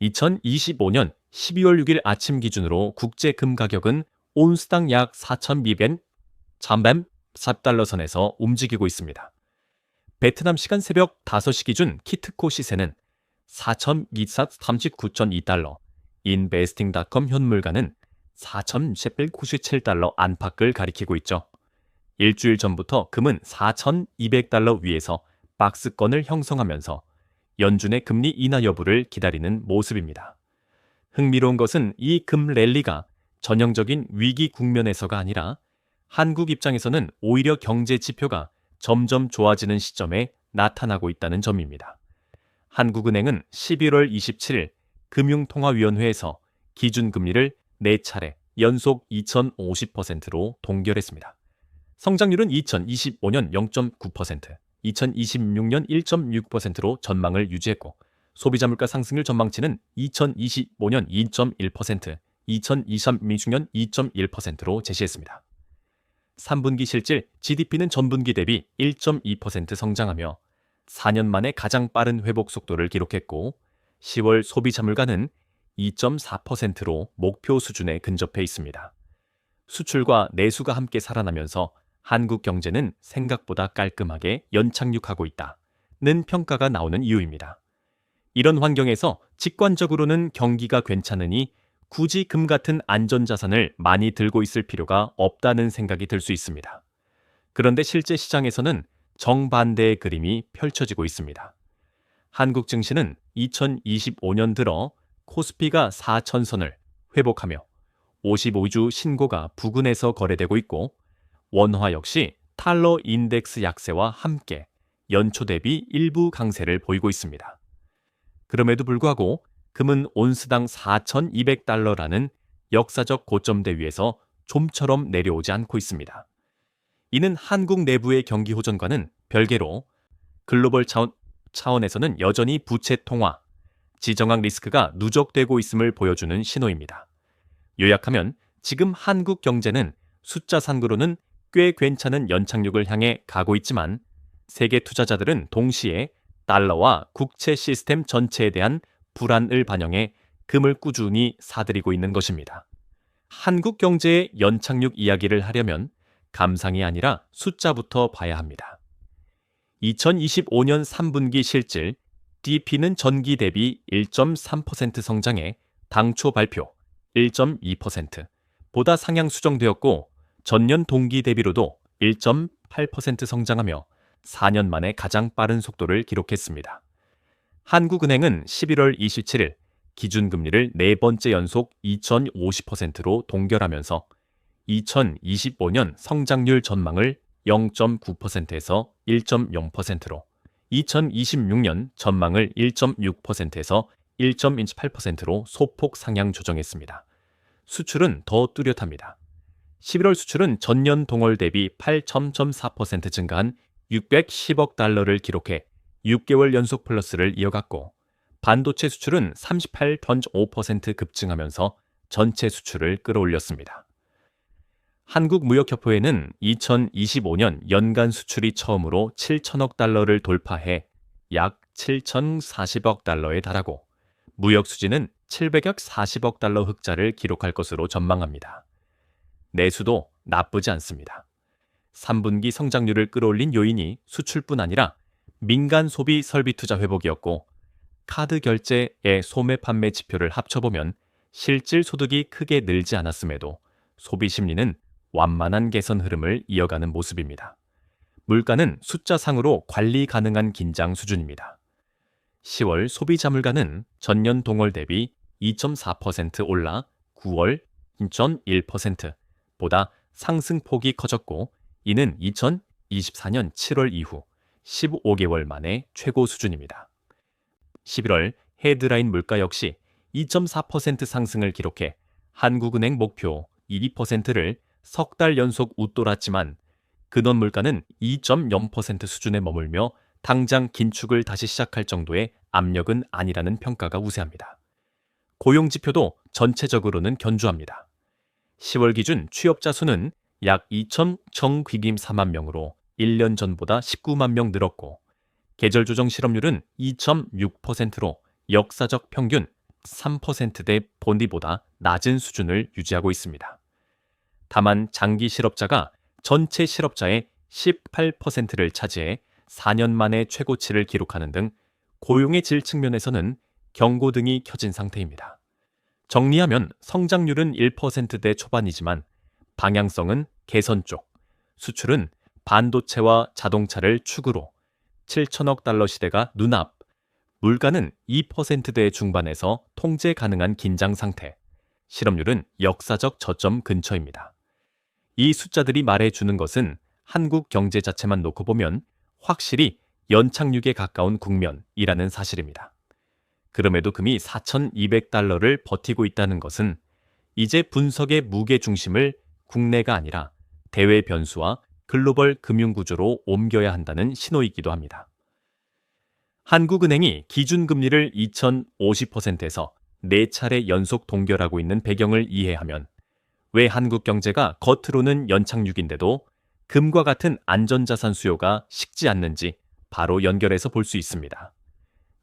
2025년 12월 6일 아침 기준으로 국제 금 가격은 온스당 약 4,200 잠뱀 4달러 선에서 움직이고 있습니다. 베트남 시간 새벽 5시 기준 키트코 시세는 4,239.2달러, 인베스팅닷컴 현물가는 4,797달러 안팎을 가리키고 있죠. 일주일 전부터 금은 4,200달러 위에서 박스권을 형성하면서 연준의 금리 인하 여부를 기다리는 모습입니다. 흥미로운 것은 이 금 랠리가 전형적인 위기 국면에서가 아니라 한국 입장에서는 오히려 경제 지표가 점점 좋아지는 시점에 나타나고 있다는 점입니다. 한국은행은 11월 27일 금융통화위원회에서 기준금리를 4차례 연속 2050%로 동결했습니다. 성장률은 2025년 0.9%, 2026년 1.6%로 전망을 유지했고 소비자 물가 상승률 전망치는 2025년 2.1%, 2026년 2.1%로 제시했습니다. 3분기 실질 GDP는 전분기 대비 1.2% 성장하며 4년 만에 가장 빠른 회복 속도를 기록했고 10월 소비자 물가는 2.4%로 목표 수준에 근접해 있습니다. 수출과 내수가 함께 살아나면서 한국 경제는 생각보다 깔끔하게 연착륙하고 있다 는 평가가 나오는 이유입니다. 이런 환경에서 직관적으로는 경기가 괜찮으니 굳이 금 같은 안전자산을 많이 들고 있을 필요가 없다는 생각이 들 수 있습니다. 그런데 실제 시장에서는 정반대의 그림이 펼쳐지고 있습니다. 한국 증시는 2025년 들어 코스피가 4천선을 회복하며 55주 신고가 부근에서 거래되고 있고 원화 역시 탈러 인덱스 약세와 함께 연초 대비 일부 강세를 보이고 있습니다. 그럼에도 불구하고 금은 온스당 4,200달러라는 역사적 고점대 위에서 좀처럼 내려오지 않고 있습니다. 이는 한국 내부의 경기 호전과는 별개로 글로벌 차원, 차원에서는 여전히 부채 통화, 지정학 리스크가 누적되고 있음을 보여주는 신호입니다. 요약하면 지금 한국 경제는 숫자 상으로는 꽤 괜찮은 연착륙을 향해 가고 있지만 세계 투자자들은 동시에 달러와 국채 시스템 전체에 대한 불안을 반영해 금을 꾸준히 사들이고 있는 것입니다. 한국 경제의 연착륙 이야기를 하려면 감상이 아니라 숫자부터 봐야 합니다. 2025년 3분기 실질 DP는 전기 대비 1.3% 성장해 당초 발표 1.2% 보다 상향 수정되었고 전년 동기 대비로도 1.8% 성장하며 4년 만에 가장 빠른 속도를 기록했습니다. 한국은행은 11월 27일 기준금리를 네 번째 연속 2,050%로 동결하면서 2025년 성장률 전망을 0.9%에서 1.0%로 2026년 전망을 1.6%에서 1.8%로 소폭 상향 조정했습니다. 수출은 더 뚜렷합니다. 11월 수출은 전년 동월 대비 8.4% 증가한 610억 달러를 기록해 6개월 연속 플러스를 이어갔고 반도체 수출은 38.5% 급증하면서 전체 수출을 끌어올렸습니다. 한국무역협회는 2025년 연간 수출이 처음으로 7천억 달러를 돌파해 약 7,040억 달러에 달하고 무역 수지는 740억 달러 흑자를 기록할 것으로 전망합니다. 내수도 나쁘지 않습니다. 3분기 성장률을 끌어올린 요인이 수출뿐 아니라 민간 소비 설비 투자 회복이었고 카드 결제의 소매 판매 지표를 합쳐보면 실질 소득이 크게 늘지 않았음에도 소비 심리는 완만한 개선 흐름을 이어가는 모습입니다. 물가는 숫자상으로 관리 가능한 긴장 수준입니다. 10월 소비자 물가는 전년 동월 대비 2.4% 올라 9월 2.1% 보다 상승폭이 커졌고 이는 2024년 7월 이후 15개월 만에 최고 수준입니다. 11월 헤드라인 물가 역시 2.4% 상승을 기록해 한국은행 목표 2%를 석 달 연속 웃돌았지만 근원 물가는 2.0% 수준에 머물며 당장 긴축을 다시 시작할 정도의 압력은 아니라는 평가가 우세합니다. 고용 지표도 전체적으로는 견주합니다. 10월 기준 취업자 수는 약 2,000정귀김 4만 명으로 1년 전보다 19만 명 늘었고 계절 조정 실업률은 2.6%로 역사적 평균 3%대 본디보다 낮은 수준을 유지하고 있습니다. 다만 장기 실업자가 전체 실업자의 18%를 차지해 4년 만에 최고치를 기록하는 등 고용의 질 측면에서는 경고 등이 켜진 상태입니다. 정리하면 성장률은 1%대 초반이지만 방향성은 개선 쪽, 수출은 반도체와 자동차를 축으로 7천억 달러 시대가 눈앞, 물가는 2%대 중반에서 통제 가능한 긴장 상태, 실업률은 역사적 저점 근처입니다. 이 숫자들이 말해주는 것은 한국 경제 자체만 놓고 보면 확실히 연착륙에 가까운 국면이라는 사실입니다. 그럼에도 금이 4,200달러를 버티고 있다는 것은 이제 분석의 무게 중심을 국내가 아니라 대외 변수와 글로벌 금융구조로 옮겨야 한다는 신호이기도 합니다. 한국은행이 기준금리를 2050%에서 4차례 연속 동결하고 있는 배경을 이해하면 왜 한국 경제가 겉으로는 연착륙인데도 금과 같은 안전자산 수요가 식지 않는지 바로 연결해서 볼 수 있습니다.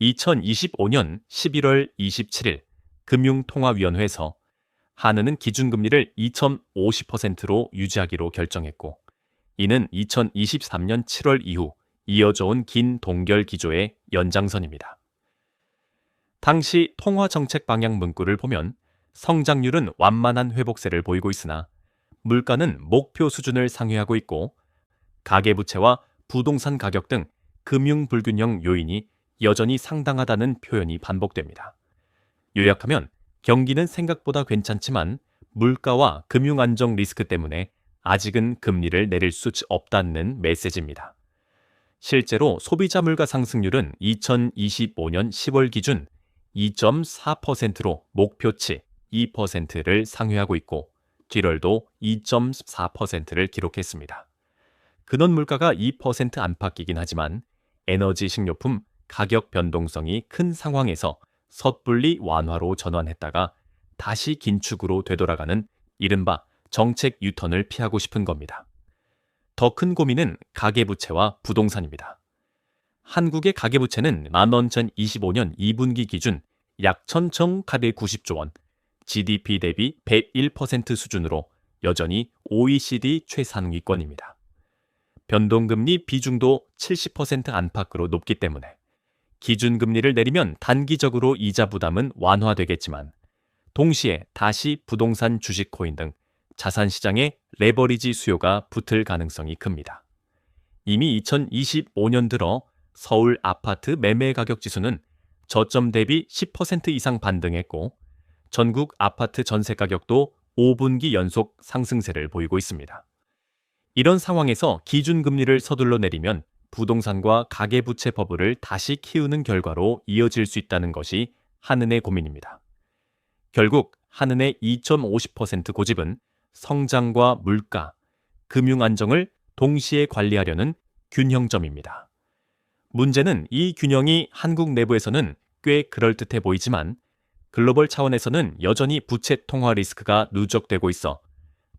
2025년 11월 27일 금융통화위원회에서 한은은 기준금리를 2,050%로 유지하기로 결정했고, 이는 2023년 7월 이후 이어져 온 긴 동결 기조의 연장선입니다. 당시 통화 정책 방향 문구를 보면 성장률은 완만한 회복세를 보이고 있으나 물가는 목표 수준을 상회하고 있고 가계부채와 부동산 가격 등 금융 불균형 요인이 여전히 상당하다는 표현이 반복됩니다. 요약하면 경기는 생각보다 괜찮지만 물가와 금융 안정 리스크 때문에 아직은 금리를 내릴 수 없다는 메시지입니다. 실제로 소비자 물가 상승률은 2025년 10월 기준 2.4%로 목표치 2%를 상회하고 있고 뒷월도 2.4%를 기록했습니다. 근원 물가가 2% 안팎이긴 하지만 에너지 식료품 가격 변동성이 큰 상황에서 섣불리 완화로 전환했다가 다시 긴축으로 되돌아가는 이른바 정책 유턴을 피하고 싶은 겁니다. 더 큰 고민은 가계부채와 부동산입니다. 한국의 가계부채는 만원 전 25년 2분기 기준 약 1,090조 원, GDP 대비 101% 수준으로 여전히 OECD 최상위권입니다. 변동금리 비중도 70% 안팎으로 높기 때문에 기준금리를 내리면 단기적으로 이자 부담은 완화되겠지만 동시에 다시 부동산 주식 코인 등 자산 시장에 레버리지 수요가 붙을 가능성이 큽니다. 이미 2025년 들어 서울 아파트 매매 가격 지수는 저점 대비 10% 이상 반등했고 전국 아파트 전세 가격도 5분기 연속 상승세를 보이고 있습니다. 이런 상황에서 기준금리를 서둘러 내리면 부동산과 가계부채 버블을 다시 키우는 결과로 이어질 수 있다는 것이 한은의 고민입니다. 결국 한은의 2.50% 고집은 성장과 물가, 금융 안정을 동시에 관리하려는 균형점입니다. 문제는 이 균형이 한국 내부에서는 꽤 그럴듯해 보이지만 글로벌 차원에서는 여전히 부채 통화 리스크가 누적되고 있어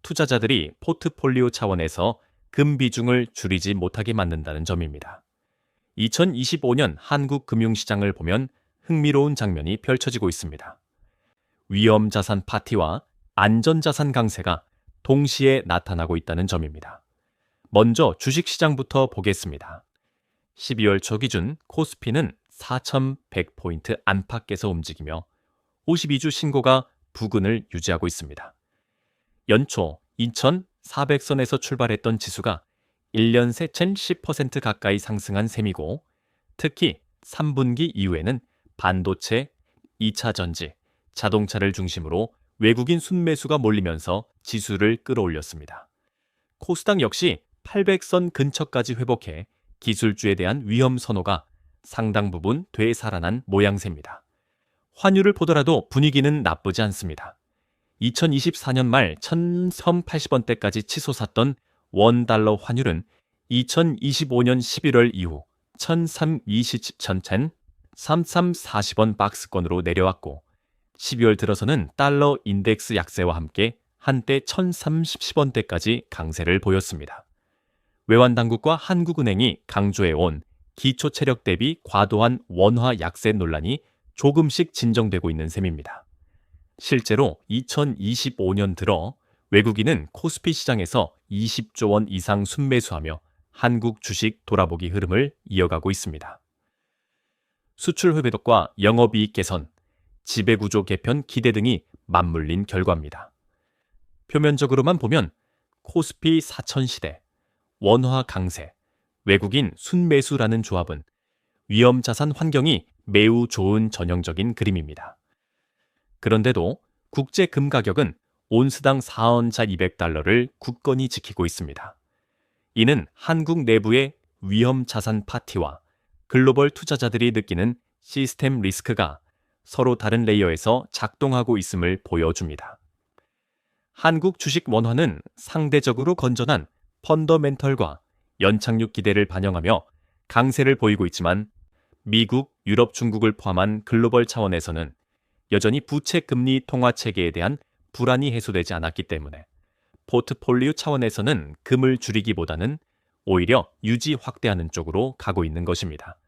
투자자들이 포트폴리오 차원에서 금 비중을 줄이지 못하게 만든다는 점입니다. 2025년 한국 금융시장을 보면 흥미로운 장면이 펼쳐지고 있습니다. 위험 자산 파티와 안전 자산 강세가 동시에 나타나고 있다는 점입니다. 먼저 주식시장부터 보겠습니다. 12월 초 기준 코스피는 4,100포인트 안팎에서 움직이며 52주 신고가 부근을 유지하고 있습니다. 연초 2,400선에서 출발했던 지수가 1년 새 chen 10% 가까이 상승한 셈이고 특히 3분기 이후에는 반도체, 2차 전지, 자동차를 중심으로 외국인 순매수가 몰리면서 지수를 끌어올렸습니다. 코스닥 역시 800선 근처까지 회복해 기술주에 대한 위험 선호가 상당 부분 되살아난 모양새입니다. 환율을 보더라도 분위기는 나쁘지 않습니다. 2024년 말 1080원대까지 치솟았던 원달러 환율은 2025년 11월 이후 1320 전첸 3340원 박스권으로 내려왔고 12월 들어서는 달러 인덱스 약세와 함께 한때 1030원대까지 강세를 보였습니다. 외환 당국과 한국은행이 강조해온 기초 체력 대비 과도한 원화 약세 논란이 조금씩 진정되고 있는 셈입니다. 실제로 2025년 들어 외국인은 코스피 시장에서 20조 원 이상 순매수하며 한국 주식 돌아보기 흐름을 이어가고 있습니다. 수출 회복과 영업이익 개선, 지배구조 개편 기대 등이 맞물린 결과입니다. 표면적으로만 보면 코스피 4천 시대, 원화 강세, 외국인 순매수라는 조합은 위험 자산 환경이 매우 좋은 전형적인 그림입니다. 그런데도 국제 금 가격은 온스당 4원자 200달러를 굳건히 지키고 있습니다. 이는 한국 내부의 위험 자산 파티와 글로벌 투자자들이 느끼는 시스템 리스크가 서로 다른 레이어에서 작동하고 있음을 보여줍니다. 한국 주식 원화는 상대적으로 건전한 펀더멘털과 연착륙 기대를 반영하며 강세를 보이고 있지만 미국, 유럽, 중국을 포함한 글로벌 차원에서는 여전히 부채 금리 통화 체계에 대한 불안이 해소되지 않았기 때문에 포트폴리오 차원에서는 금을 줄이기보다는 오히려 유지 확대하는 쪽으로 가고 있는 것입니다.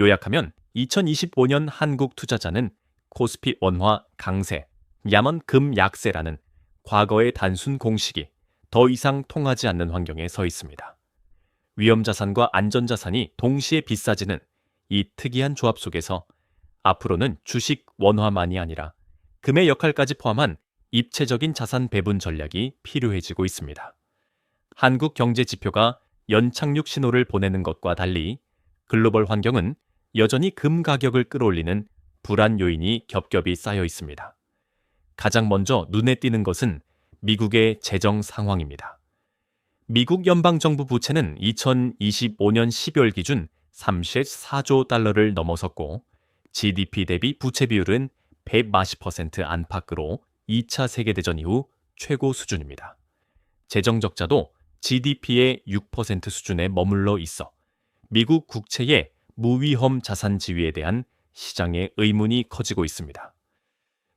요약하면 2025년 한국 투자자는 코스피 원화 강세, 야먼 금 약세라는 과거의 단순 공식이 더 이상 통하지 않는 환경에 서 있습니다. 위험 자산과 안전 자산이 동시에 비싸지는 이 특이한 조합 속에서 앞으로는 주식 원화만이 아니라 금의 역할까지 포함한 입체적인 자산 배분 전략이 필요해지고 있습니다. 한국 경제 지표가 연착륙 신호를 보내는 것과 달리 글로벌 환경은 여전히 금 가격을 끌어올리는 불안 요인이 겹겹이 쌓여 있습니다. 가장 먼저 눈에 띄는 것은 미국의 재정 상황입니다. 미국 연방정부 부채는 2025년 12월 기준 34조 달러를 넘어섰고 GDP 대비 부채 비율은 140% 안팎으로 2차 세계대전 이후 최고 수준입니다. 재정 적자도 GDP의 6% 수준에 머물러 있어 미국 국채의 무위험 자산 지위에 대한 시장의 의문이 커지고 있습니다.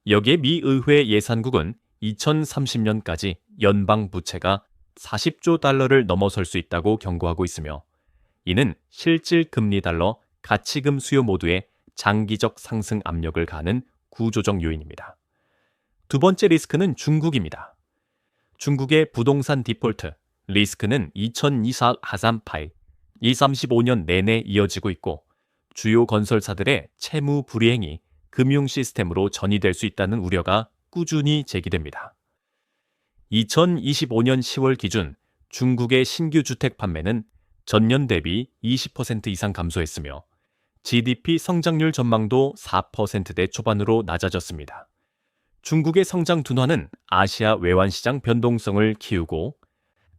여기에 미 의회 예산국은 2030년까지 연방 부채가 40조 달러를 넘어설 수 있다고 경고하고 있으며 이는 실질 금리 달러 가치금 수요 모두에 장기적 상승 압력을 가는 구조적 요인입니다. 두 번째 리스크는 중국입니다. 중국의 부동산 디폴트 리스크는 2024 하산파이 2035년 내내 이어지고 있고 주요 건설사들의 채무 불이행이 금융 시스템으로 전이될 수 있다는 우려가 꾸준히 제기됩니다. 2025년 10월 기준 중국의 신규 주택 판매는 전년 대비 20% 이상 감소했으며 GDP 성장률 전망도 4%대 초반으로 낮아졌습니다. 중국의 성장 둔화는 아시아 외환 시장 변동성을 키우고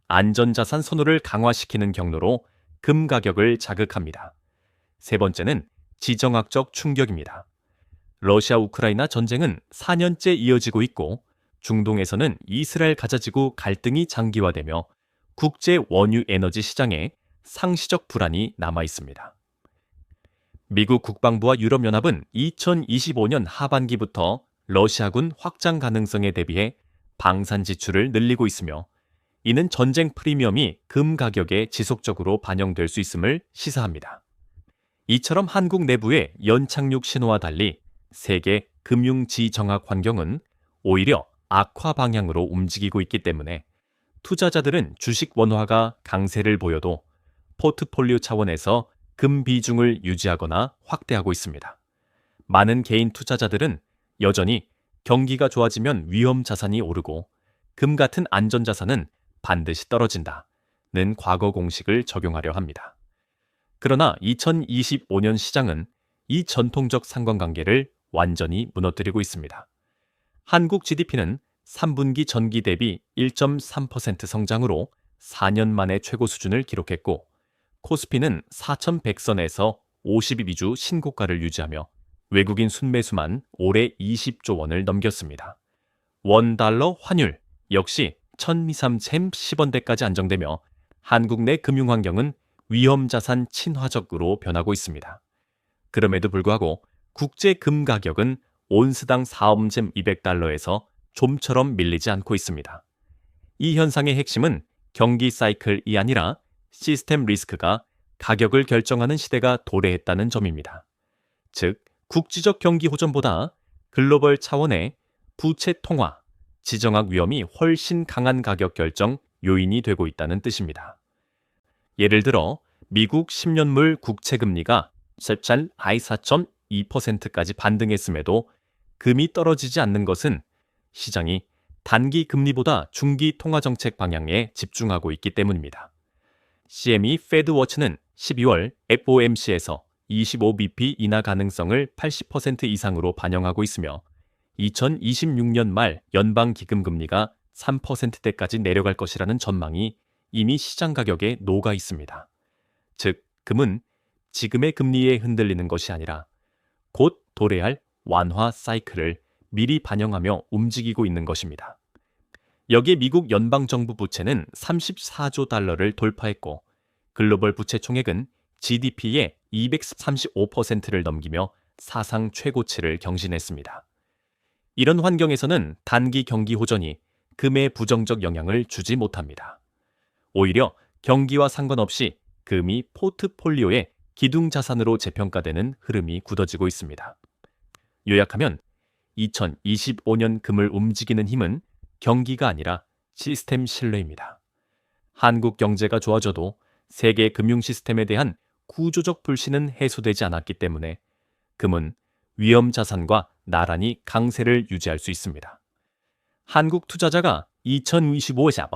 안전자산 선호를 강화시키는 경로로 금 가격을 자극합니다. 세 번째는 지정학적 충격입니다. 러시아 우크라이나 전쟁은 4년째 이어지고 있고 중동에서는 이스라엘 가자지구 갈등이 장기화되며 국제 원유 에너지 시장에 상시적 불안이 남아 있습니다. 미국 국방부와 유럽연합은 2025년 하반기부터 러시아군 확장 가능성에 대비해 방산 지출을 늘리고 있으며 이는 전쟁 프리미엄이 금 가격에 지속적으로 반영될 수 있음을 시사합니다. 이처럼 한국 내부의 연착륙 신호와 달리 세계 금융 지정학 환경은 오히려 악화 방향으로 움직이고 있기 때문에 투자자들은 주식 원화가 강세를 보여도 포트폴리오 차원에서 금 비중을 유지하거나 확대하고 있습니다. 많은 개인 투자자들은 여전히 경기가 좋아지면 위험 자산이 오르고 금 같은 안전 자산은 반드시 떨어진다 는 과거 공식을 적용하려 합니다. 그러나 2025년 시장은 이 전통적 상관관계를 완전히 무너뜨리고 있습니다. 한국 GDP는 3분기 전기 대비 1.3% 성장으로 4년 만에 최고 수준을 기록했고 코스피는 4,100선에서 52주 신고가를 유지하며 외국인 순매수만 올해 20조 원을 넘겼습니다. 원 달러 환율 역시 1023챔 10원대까지 안정되며 한국 내 금융 환경은 위험 자산 친화적으로 변하고 있습니다. 그럼에도 불구하고 국제 금 가격은 온스당 4엄잼 200달러에서 좀처럼 밀리지 않고 있습니다. 이 현상의 핵심은 경기 사이클이 아니라 시스템 리스크가 가격을 결정하는 시대가 도래했다는 점입니다. 즉, 국지적 경기 호전보다 글로벌 차원의 부채 통화, 지정학 위험이 훨씬 강한 가격 결정 요인이 되고 있다는 뜻입니다. 예를 들어 미국 10년물 국채 금리가 10잘 I4.2%까지 반등했음에도 금이 떨어지지 않는 것은 시장이 단기 금리보다 중기 통화 정책 방향에 집중하고 있기 때문입니다. CME 페드워치는 12월 FOMC에서 25bp 인하 가능성을 80% 이상으로 반영하고 있으며 2026년 말 연방 기금 금리가 3%대까지 내려갈 것이라는 전망이 이미 시장 가격에 녹아 있습니다. 즉, 금은 지금의 금리에 흔들리는 것이 아니라 곧 도래할 완화 사이클을 미리 반영하며 움직이고 있는 것입니다. 여기에 미국 연방정부 부채는 34조 달러를 돌파했고 글로벌 부채 총액은 GDP의 235%를 넘기며 사상 최고치를 경신했습니다. 이런 환경에서는 단기 경기 호전이 금에 부정적 영향을 주지 못합니다. 오히려 경기와 상관없이 금이 포트폴리오의 기둥 자산으로 재평가되는 흐름이 굳어지고 있습니다. 요약하면 2025년 금을 움직이는 힘은 경기가 아니라 시스템 신뢰입니다. 한국 경제가 좋아져도 세계 금융 시스템에 대한 구조적 불신은 해소되지 않았기 때문에 금은 위험 자산과 나란히 강세를 유지할 수 있습니다. 한국 투자자가 2025년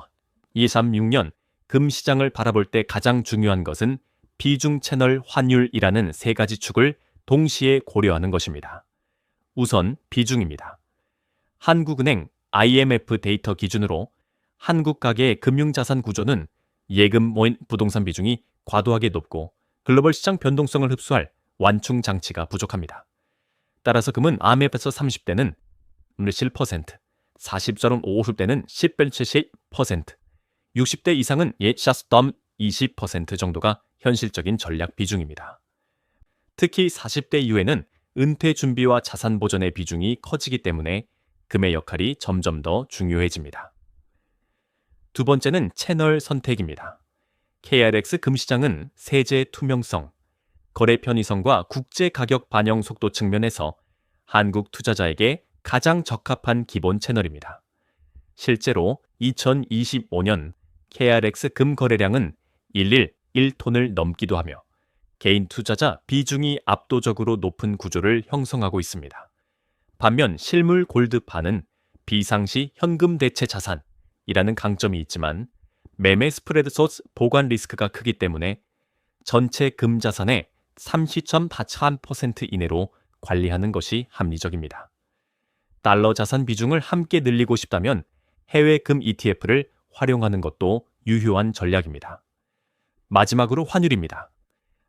236년 금 시장을 바라볼 때 가장 중요한 것은 비중 채널 환율이라는 세 가지 축을 동시에 고려하는 것입니다. 우선 비중입니다. 한국은행 IMF 데이터 기준으로 한국 가계의 금융자산 구조는 예금 모인 부동산 비중이 과도하게 높고 글로벌 시장 변동성을 흡수할 완충 장치가 부족합니다. 따라서 금은 IMF에서 30대는 7%, 40.5 50대는 10%, 60대 이상은 예샷스덤 20% 정도가 현실적인 전략 비중입니다. 특히 40대 이후에는 은퇴 준비와 자산 보전의 비중이 커지기 때문에 금의 역할이 점점 더 중요해집니다. 두 번째는 채널 선택입니다. KRX 금시장은 세제 투명성, 거래 편의성과 국제 가격 반영 속도 측면에서 한국 투자자에게 가장 적합한 기본 채널입니다. 실제로 2025년 KRX 금 거래량은 11 1톤을 넘기도 하며 개인 투자자 비중이 압도적으로 높은 구조를 형성하고 있습니다. 반면 실물 골드파는 비상시 현금 대체 자산이라는 강점이 있지만 매매 스프레드 소스 보관 리스크가 크기 때문에 전체 금 자산의 30.4% 이내로 관리하는 것이 합리적입니다. 달러 자산 비중을 함께 늘리고 싶다면 해외 금 ETF를 활용하는 것도 유효한 전략입니다. 마지막으로 환율입니다.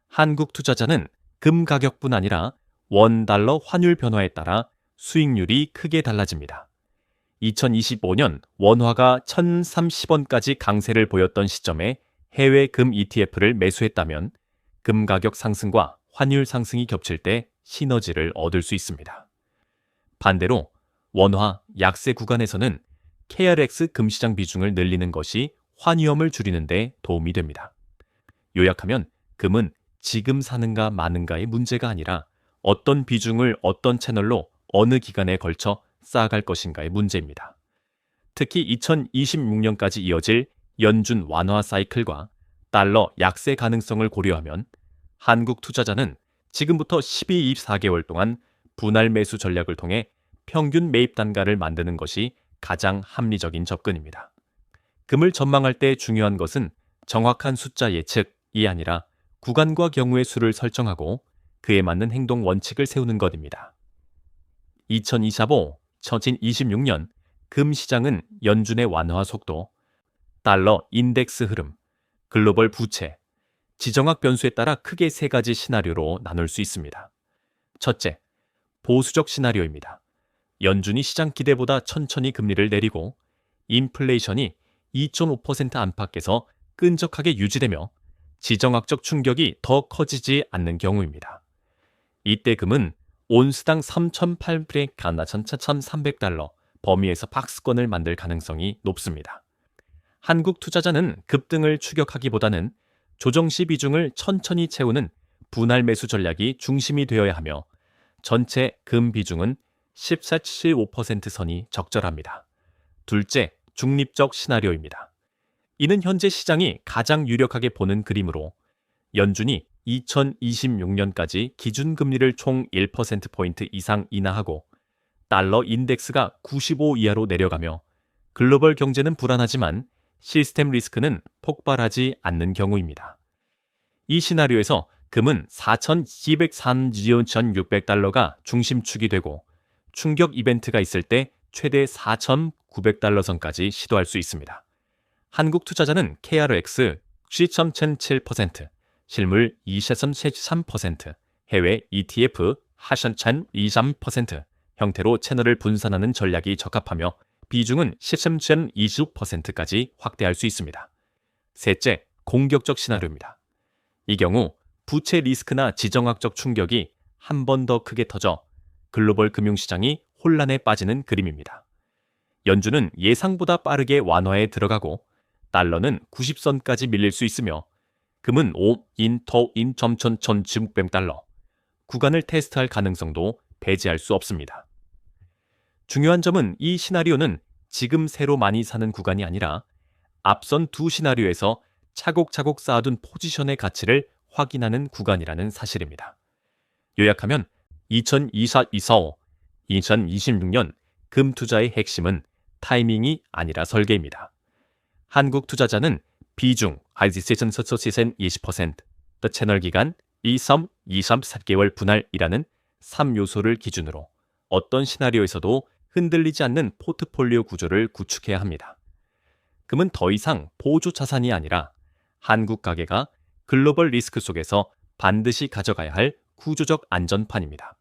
한국 투자자는 금 가격뿐 아니라 원 달러 환율 변화에 따라 수익률이 크게 달라집니다. 2025년 원화가 1,030원까지 강세를 보였던 시점에 해외 금 ETF를 매수했다면 금 가격 상승과 환율 상승이 겹칠 때 시너지를 얻을 수 있습니다. 반대로 원화 약세 구간에서는 KRX 금시장 비중을 늘리는 것이 환위험을 줄이는 데 도움이 됩니다. 요약하면 금은 지금 사는가 마는가의 문제가 아니라 어떤 비중을 어떤 채널로 어느 기간에 걸쳐 쌓아갈 것인가의 문제입니다. 특히 2026년까지 이어질 연준 완화 사이클과 달러 약세 가능성을 고려하면 한국 투자자는 지금부터 12, 24개월 동안 분할 매수 전략을 통해 평균 매입 단가를 만드는 것이 가장 합리적인 접근입니다. 금을 전망할 때 중요한 것은 정확한 숫자 예측이 아니라 구간과 경우의 수를 설정하고 그에 맞는 행동 원칙을 세우는 것입니다. 2025, 2026년 금 시장은 연준의 완화 속도, 달러 인덱스 흐름, 글로벌 부채, 지정학 변수에 따라 크게 세 가지 시나리오로 나눌 수 있습니다. 첫째, 보수적 시나리오입니다. 연준이 시장 기대보다 천천히 금리를 내리고 인플레이션이 2.5% 안팎에서 끈적하게 유지되며 지정학적 충격이 더 커지지 않는 경우입니다. 이때 금은 온스당 3,800 가나 1,300달러 범위에서 박스권을 만들 가능성이 높습니다. 한국 투자자는 급등을 추격하기보다는 조정 시 비중을 천천히 채우는 분할 매수 전략이 중심이 되어야 하며 전체 금 비중은 14.75% 선이 적절합니다. 둘째, 중립적 시나리오입니다. 이는 현재 시장이 가장 유력하게 보는 그림으로 연준이 2026년까지 기준금리를 총 1%포인트 이상 인하하고 달러 인덱스가 95 이하로 내려가며 글로벌 경제는 불안하지만 시스템 리스크는 폭발하지 않는 경우입니다. 이 시나리오에서 금은 4,203.600달러가 중심축이 되고 충격 이벤트가 있을 때 최대 4,900달러 선까지 시도할 수 있습니다. 한국 투자자는 KRX 10.77%, 실물 2.73%, 해외 ETF 하션찬 23% 형태로 채널을 분산하는 전략이 적합하며 비중은 10.26%까지 확대할 수 있습니다. 셋째, 공격적 시나리오입니다. 이 경우 부채 리스크나 지정학적 충격이 한 번 더 크게 터져 글로벌 금융시장이 혼란에 빠지는 그림입니다. 연준은 예상보다 빠르게 완화에 들어가고 달러는 90선까지 밀릴 수 있으며 금은 5, 인, 터, 인, 점천, 천, 지묵뱀 달러 구간을 테스트할 가능성도 배제할 수 없습니다. 중요한 점은 이 시나리오는 지금 새로 많이 사는 구간이 아니라 앞선 두 시나리오에서 차곡차곡 쌓아둔 포지션의 가치를 확인하는 구간이라는 사실입니다. 요약하면 2024-25, 2026년 금 투자의 핵심은 타이밍이 아니라 설계입니다. 한국 투자자는 비중, 하이디세션 서소시센 20%, 더 채널 기간 23, 23, 4개월 분할이라는 3요소를 기준으로 어떤 시나리오에서도 흔들리지 않는 포트폴리오 구조를 구축해야 합니다. 금은 더 이상 보조 자산이 아니라 한국 가게가 글로벌 리스크 속에서 반드시 가져가야 할 구조적 안전판입니다.